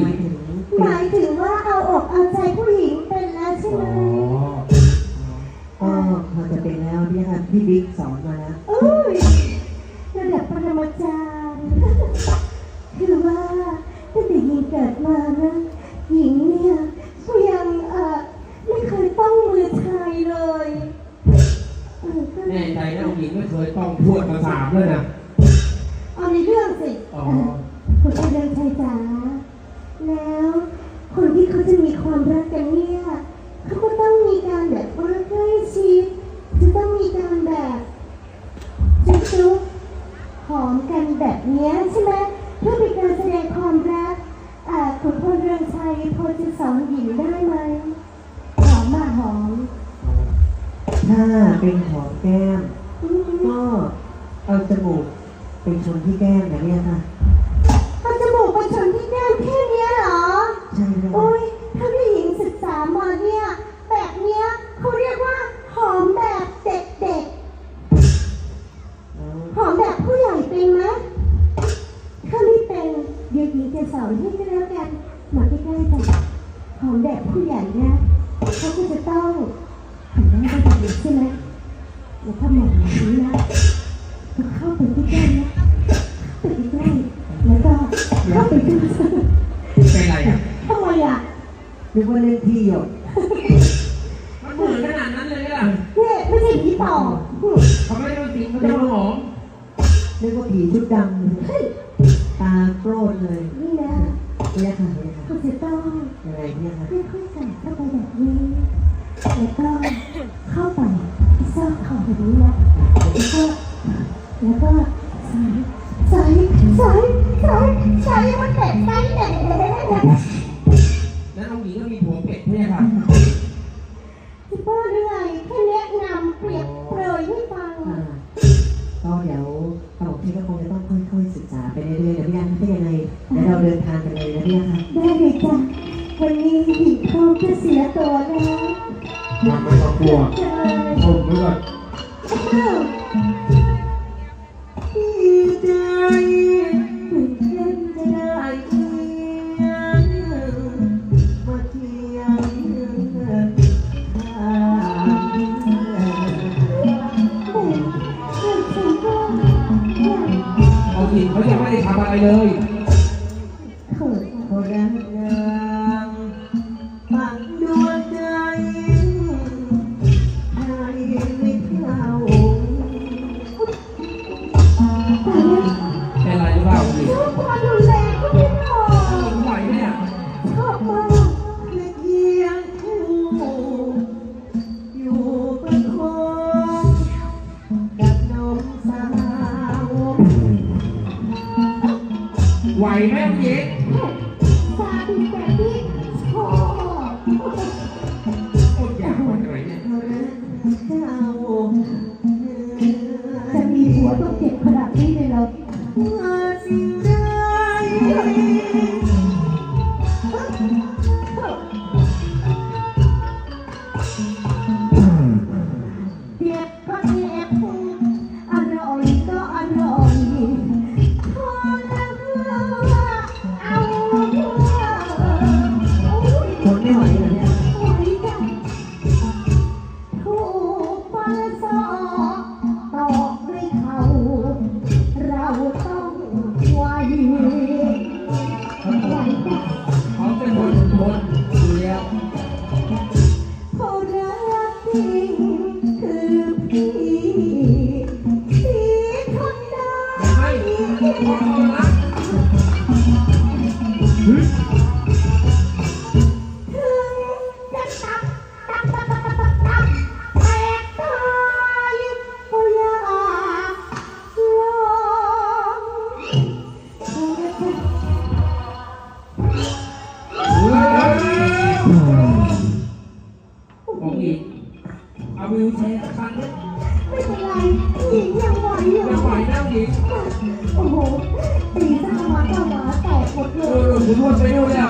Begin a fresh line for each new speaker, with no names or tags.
หมายถึง
หมายถึงว่าเอาอกเอาใจผู้หญิงเป็นแล้วใช่ไหม
ก็พอจะเป็นแล้วเนี่ยค่ะพี่บิ๊กสอนมาแล้ว
อุ้ยระดับปรมาจารย์คือว่าตั้งแต่หญิงเกิดมานะหญิงเนี่ยก็ยังเอ่อไม่เคยต้องมือชายเลยเออก็
แน่ใจนะองค์หญิงไม่เคยต้องพูดภาษาเลยนะ
เอาในเรื่องสิ
อ๋อ
คุณเจริญชัยจ๋า แล้วคนที่เขาจะมีความรักกันเนี่ยเขาก็ต้องมีการแบบว่าใกล้ชิดจะต้องมีการแบบจุ๊บจุ๊บหอมกันแบบเนี้ยใช่ไหมเพื่อเป็นการแสดงความรักอ่าคุณพลเรืองชัยพอจะสอนหญิงได้ไหมหอมมาหอม
ถ้าเป็นหอมแก้ม
อืม
ก็เอาจมูกไปชนที่แก้มนะเนี่ยค่ะ
สอนให้ก็แล้วกันหมาใกล้ๆกันหอมแบบผู้ใหญ่นะเขาก็จะต้องหันหน้าไปแบบนี้ใช่ไหมแล้วถ้ามองแบบนี้นะก็เข้าไปที่แก้มนะเข้าไปใกล้ๆแล้วก็เข้าไปดู
เป็นไรอะ
ทำไมอะ
นึกว่าเล่นที่หยด
มันเหมือนขนาดนั้นเลยล่ะ
เนี่ยไม่ใช่ผีปอบอืม
เขาไม่ได้จริงเขาจะมาหอม
นึกว่าผีชุดดำ
เฮ้ย
ตาโกรธเลย
นี่นะ
เนี่ยค่ะคุ
ณจะต้อง
ยังไงเนี่ยค่ะ
ค่อยๆใส่เข้าไปแบบนี้แล้วก็เข้าไปซอกของแบบนี้นะแล้วก็แล้วก็ใส่ใส่ใส่ใส่ใส่มันเด็ดไปเด็ด
แล้วองหญิงก็มีผัวเป็ด
เนี่ย
ค่ะ ยังไงเดี๋ยวเราเดินทางกันเลยนะพี่อันค่ะ
ได้เลยจ้ะวันนี้หญิงพร้อมจะเสียตัวแล้ว
มันไม่ต้องกลัว
จะเลย
ผมไว้ก่อน
อ้าว อง
ค์หญิงเขายังไม่ได้ทำอะไรเลย
ไห
วไห
ม
อ
งค์
หญิง
ซาดิสแบบนี้ชอบ
โอ้ยอยากไหวไหนเนี่ย
เจ้า
จะมีหัวต้องเจ็บขนาดนี้เลยเหรอ
ว่าสิ่งใด
รั แช
ร์สักคันเนี่
ไม่เป็นไรหญิงยังไหวอยู่
ยังไหวนะหญิง
โอ้โหตีสามาก็หมาแตกหมดเล
เออยคุณทวดไปดูแล้ว